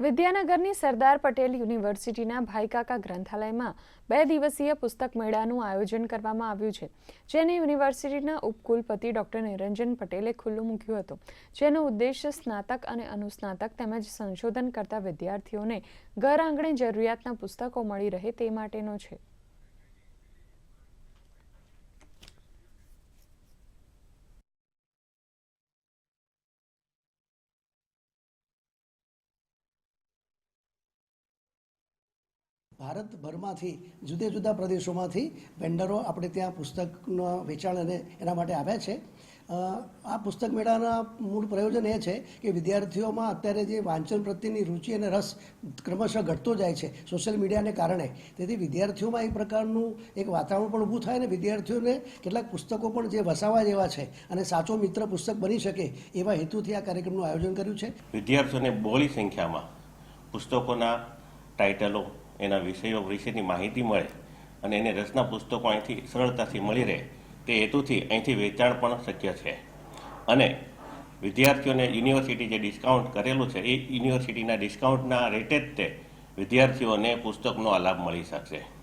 વિદ્યાનગરની સરદાર પટેલ યુનિવર્સિટીના ભાઈકાકા ગ્રંથાલયમાં બે દિવસીય પુસ્તક મેળાનું આયોજન કરવામાં આવ્યું છે, જેને યુનિવર્સિટીના ઉપકુલપતિ ડોક્ટર નિરંજન પટેલે ખુલ્લું મૂક્યું હતું. જેનો ઉદ્દેશ્ય સ્નાતક અને અનુસ્નાતક તેમજ સંશોધન કરતા વિદ્યાર્થીઓને ઘર આંગણે જરૂરિયાતના પુસ્તકો મળી રહે તે માટેનો છે. ભારતભરમાંથી, જુદા જુદા પ્રદેશોમાંથી વેન્ડરો આપણે ત્યાં પુસ્તકના વેચાણ અને એના માટે આવ્યા છે. આ પુસ્તક મેળાના મૂળ પ્રયોજન એ છે કે વિદ્યાર્થીઓમાં અત્યારે જે વાંચન પ્રત્યેની રુચિ અને રસ ક્રમશઃ ઘટતો જાય છે સોશિયલ મીડિયાને કારણે. તેથી વિદ્યાર્થીઓમાં એક પ્રકારનું એક વાતાવરણ પણ ઊભું થાય અને વિદ્યાર્થીઓને કેટલાક પુસ્તકો પણ જે વસાવા જેવા છે અને સાચો મિત્ર પુસ્તક બની શકે એવા હેતુથી આ કાર્યક્રમનું આયોજન કર્યું છે. વિદ્યાર્થીઓને બોલી સંખ્યામાં પુસ્તકોના ટાઇટલો એના વિષયો વિશેની માહિતી મળે અને એને રચના પુસ્તકો અહીંથી સરળતાથી મળી રહે. તે હેતુથી અહીંથી વેચાણ પણ શક્ય છે. અને વિદ્યાર્થીઓને યુનિવર્સિટી જે ડિસ્કાઉન્ટ કરેલું છે, એ યુનિવર્સિટીના ડિસ્કાઉન્ટના રેટે જ તે વિદ્યાર્થીઓને પુસ્તકનો આ લાભ મળી શકશે.